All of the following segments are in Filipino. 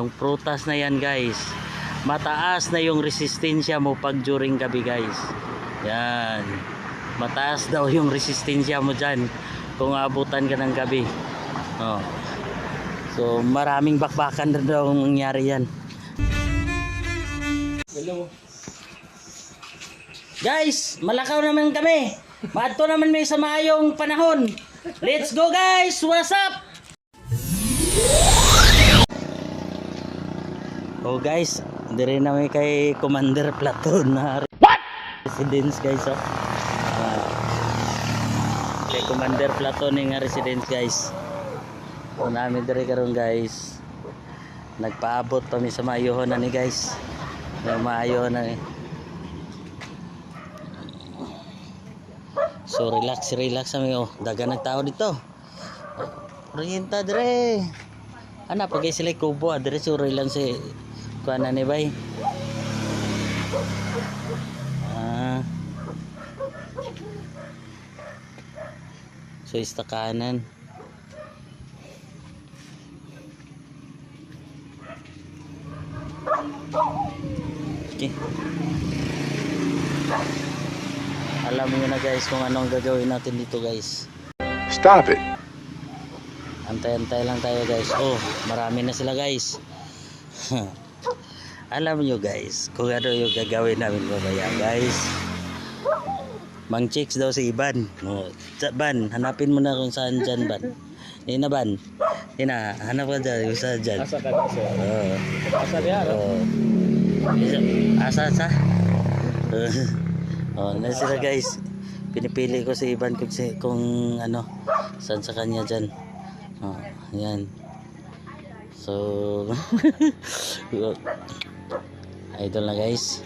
Yung prutas na yan guys, mataas na yung resistensya mo pag during gabi guys. Yan. Mataas daw yung resistensya mo dyan kung abutan ka ng gabi. Oh. So maraming bakbakan na daw ang mangyari yan. Hello. Guys, malakaw naman kami. Maadto naman may sa maayong panahon. Let's go guys! What's up? Oh guys, dire na may kay Commander Platon na residence guys oh. Ah, kay Commander Platon nga residence guys. So namin dire karon guys. Nagpaabot pa mi sa maayohon na ni guys. Na maayohon na ni. So relax, relax kami oh. Dagan ng tao dito. Orienta dire. Ana pagay sila kubo ah, dire suri lang si kuana ni bay. Ah. So ista kanan. Okay. Alam niyo na guys kung anong gagawin natin dito guys. Stop it. Antay-antay lang tayo guys. Oh, marami na sila guys. Alam nyo guys, kung ano yung gagawin namin mamaya guys. Mang chicks daw si Iban. Oh, ban, hanapin mo na kung saan dyan ban. Hindi na ban. Hindi na, hanap ka dyan, yung saan dyan. Asa ka kasi. Oo. Asa diya. Oh. Asa asa? oh, na sila guys. Pinipili ko si Ivan kung, si, kung ano, saan sa kanya dyan. Oh, yan. So, idol na guys.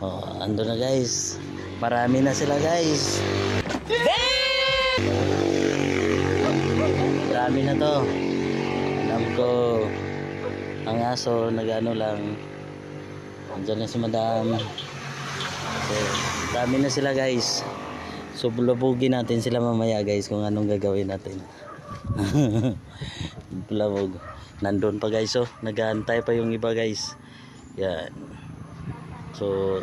Oh, ando na guys. Marami na sila guys. Marami na to. Alam ko, ang aso nagano lang andyan na si madam so dami na sila guys so bulabugin natin sila mamaya guys kung anong gagawin natin bulabog nandun pa guys oh nagaantay pa yung iba guys yan so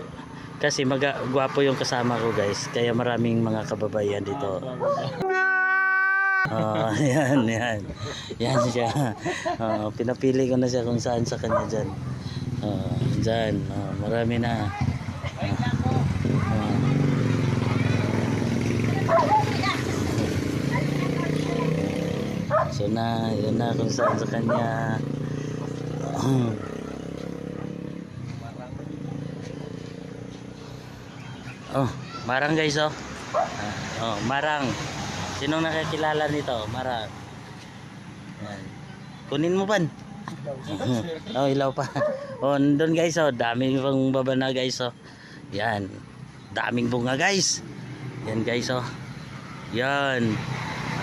kasi maga, gwapo yung kasama ko guys kaya maraming mga kababayan dito Oh, yan, yan. Yan siya. Oh, pinapili ko na siya kung saan sa kanya dyan. Oh, dyan. Oh, marami na. Oh. So na, yun na kung saan sa kanya. Oh, marang guys oh. Ah, oh, marang. Sinong nakakilala nito? Marang. Kunin mo pan. oh, ilaw pa. Oh, nandun guys oh, daming pang baba na guys oh. Yan. Daming bunga guys. Yan guys oh. Yan.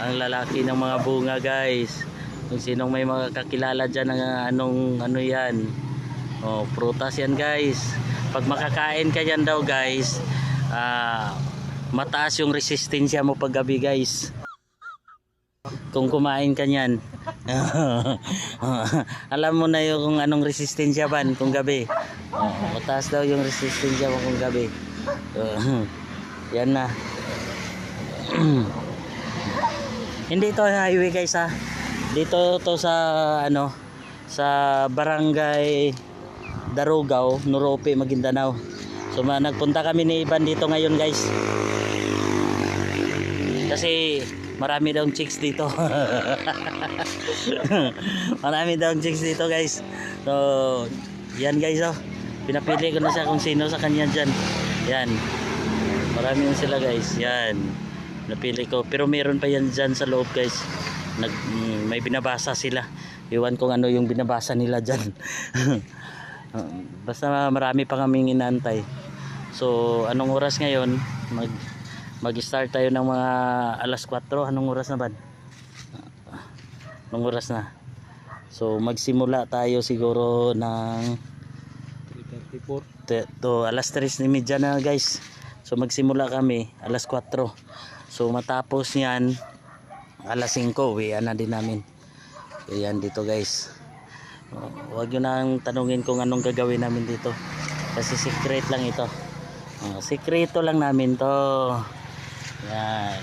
Ang lalaki ng mga bunga guys. Kung sinong may mga kakilala dyan ng uh, anong ano yan. Oh, prutas yan guys. Pag makakain ka yan daw guys, ah, mataas yung resistensya mo pag gabi guys. Kung kumain ka niyan. Alam mo na yung kung anong resistensya ban kung gabi. Oh, mataas daw yung resistensya mo kung gabi. Oh, yan na. Hindi to highway guys ha. Dito to sa ano sa barangay Darugao, Nurope, Maguindanao. So nagpunta kami ni Iban dito ngayon guys. Kasi marami daw chicks dito. marami daw chicks dito guys. So yan guys oh. Pinapili ko na siya kung sino sa kanya dyan. Yan. Marami yun sila guys. Yan. Napili ko. Pero meron pa yan dyan sa loob guys. Nag, mm, may binabasa sila. Iwan kung ano yung binabasa nila dyan. Basta marami pa kaming inaantay. So, anong oras ngayon? Mag mag-start tayo ng mga alas 4. Anong oras na ba? Anong oras na? So, magsimula tayo siguro ng 34. te- to alas 3 ni media na guys. So, magsimula kami alas 4. So, matapos niyan alas 5, uwian na din namin. So, yan dito guys. Oh, Huwag nyo nang tanungin kung anong gagawin namin dito. Kasi secret lang ito. Oh, sekreto lang namin to. Yan.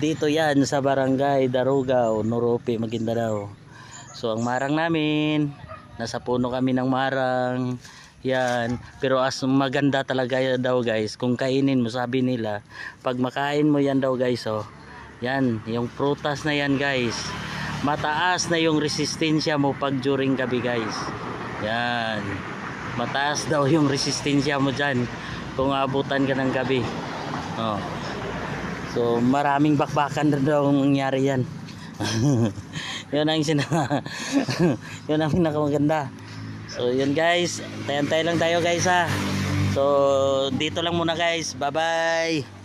Dito yan sa barangay Darugao, Norope, Maguindanao. So ang marang namin, nasa puno kami ng marang. Yan. Pero as maganda talaga daw guys, kung kainin mo, sabi nila, pag makain mo yan daw guys, oh. Yan, yung prutas na yan guys. Mataas na yung resistensya mo pag during gabi guys. Yan. Mataas daw yung resistensya mo dyan kung abutan ka ng gabi. Oh. So maraming bakbakan na daw ang nangyari yan. yun ang sina yun ang pinakamaganda. So yun guys, tayan tayo lang tayo guys ha. So dito lang muna guys. Bye bye.